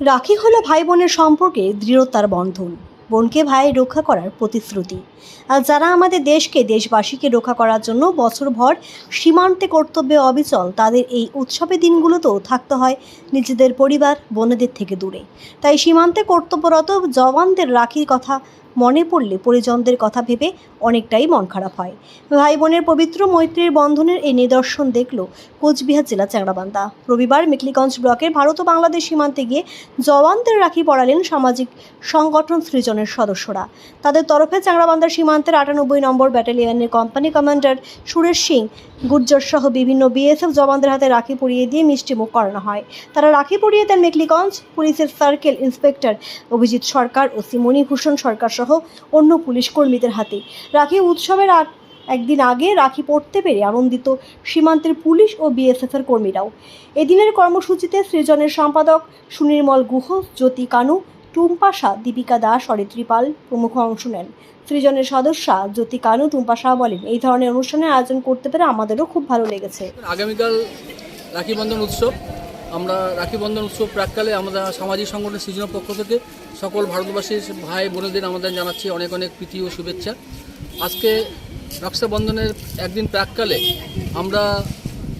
রাখি হলো ভাই বোনের সম্পর্কে দৃঢ়তার বন্ধন। বোনকে ভাই রক্ষা করার প্রতিশ্রুতি। আর যারা আমাদের দেশকে, দেশবাসীকে রক্ষা করার জন্য বছরভর সীমান্তে কর্তব্যে অবিচল, তাদের এই উৎসবের দিনগুলোতেও থাকতে হয় নিজেদের পরিবার, বোনেদের থেকে দূরে। তাই সীমান্তে কর্তব্যরত জওয়ানদের রাখির কথা মনে পড়লে পরিজনদের কথা ভেবে অনেকটাই মন খারাপ হয়। ভাই বোনের পবিত্র মৈত্রীর বন্ধনের এই নিদর্শন দেখল কোচবিহার জেলা চ্যাংড়াবান্ধা। রবিবার মেকলিগঞ্জ ব্লকের ভারত ও বাংলাদেশ সীমান্তে গিয়ে জওয়ানদের রাখি পড়ালেন সামাজিক সংগঠন সৃজনের সদস্যরা। তাদের তরফে চ্যাংড়াবান্ধার সীমান্তের আটানব্বই নম্বর ব্যাটালিয়নের কোম্পানি কমান্ডার সুরেশ সিং, গুর্জর সহ বিভিন্ন বিএসএফ জওয়ানদের হাতে রাখি পরিয়ে দিয়ে মিষ্টিমুখ করানো হয়। তারা রাখি পরিয়ে দেন মেকলিগঞ্জ পুলিশের সার্কেল ইন্সপেক্টর অভিজিৎ সরকার ও সিমনি সরকার সহ অন্য পুলিশ কর্মীদের হাতে। রাখি উৎসবের একদিন আগে রাখি পড়তে পেরে আনন্দিত সীমান্তের পুলিশ ও বিএসএফের কর্মীরাও। এদিনের কর্মসূচিতে সৃজনের সম্পাদক সুনির্মল গুহ, জ্যোতি কানু, টুম্পা শাহ, দীপিকা দাস, অরিত্রী পাল প্রমুখ অংশ নেন। সৃজনের সদস্যা জ্যোতি কানু, টুম্পা শাহ বলেন, এই ধরনের অনুষ্ঠানের আয়োজন করতে পেরে আমাদেরও খুব ভালো লেগেছে। আগামীকাল রাখি বন্ধন উৎসব। আমরা রাখি বন্ধন উৎসব প্রাককালে আমরা সামাজিক সংগঠন সৃজনের পক্ষ থেকে সকল ভারতবাসীর ভাই বোনেদের আমাদের জানাচ্ছি অনেক অনেক প্রীতি ও শুভেচ্ছা। আজকে রক্ষাবন্ধনের একদিন প্রাককালে আমরা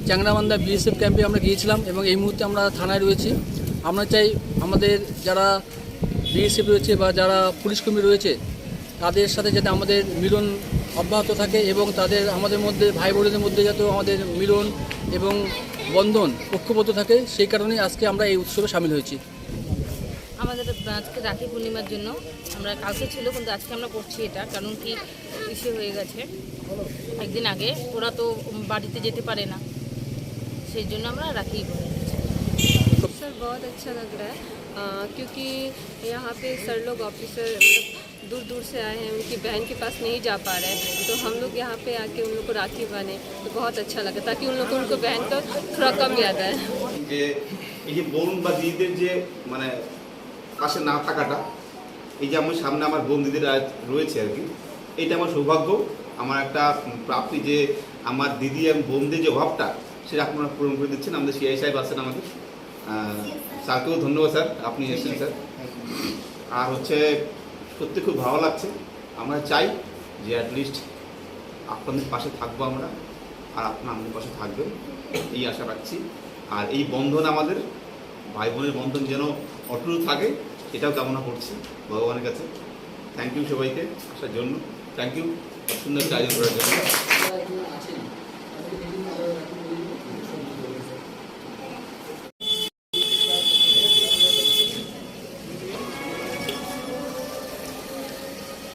চ্যাংরামান্দা বিএসএফ ক্যাম্পে আমরা গিয়েছিলাম এবং এই মুহূর্তে আমরা থানায় রয়েছি। আমরা চাই আমাদের যারা বিএসএফ রয়েছে বা যারা পুলিশ কর্মী রয়েছে, তাদের সাথে যাতে আমাদের মিলন অব্যাহত থাকে এবং তাদের আমাদের মধ্যে, ভাই বোনদের মধ্যে যাতে আমাদের মিলন এবং বন্ধন ঐক্যবদ্ধ থাকে সেই কারণেই আজকে আমরা এই উৎসবে সামিল হয়েছি আমাদের আজকে রাখি পূর্ণিমার জন্য আমরা কালকে ছিল কিন্তু আজকে আমরা করছি এটা কারণ কি ইসে হয়ে গেছে একদিন আগে ওরা তো বাড়িতে যেতে পারে না সেই জন্য আমরা রাখি করি। सर बहुत अच्छा लग रहा है अ, क्योंकि यहाँ पे सर लोग ऑफिसर मतलब दूर दूर से आए हैं उनकी बहन के पास नहीं जा पा रहे हैं तो हम लोग यहाँ पे आके उन लोग को राखी बने तो बहुत अच्छा लगा ताकि उन लोग को उनको बहन का थोड़ा कम याद आए যে এই যে বোন বা দিদিদের যে মানে পাশে না থাকাটা এই যে আমার সামনে আমার বোন দিদিরা আজ রয়েছে আর কি এটা আমার সৌভাগ্য আমার একটা প্রাপ্তি যে আমার দিদি এবং বোনদের যে অভাবটা সেটা আপনারা পূরণ করে দিচ্ছেন আমাদের সিআই সাহেব আছেন আমাদের আহ, স্যারকেও ধন্যবাদ, স্যার। আপনি এসেছেন, স্যার। আর হচ্ছে, সত্যি খুব ভালো লাগছে। আমরা চাই যে অ্যাটলিস্ট আপনাদের পাশে থাকব আমরা, আর আপনার আমাদের পাশে থাকবেন। এই আশা রাখছি। আর এই বন্ধন আমাদের ভাই বোনের বন্ধন যেন অটুট থাকে, এটাও কামনা করছি ভগবানের কাছে। থ্যাংক ইউ সবাইকে আসার জন্য। থ্যাংক ইউ সুন্দর আয়োজন করার জন্য।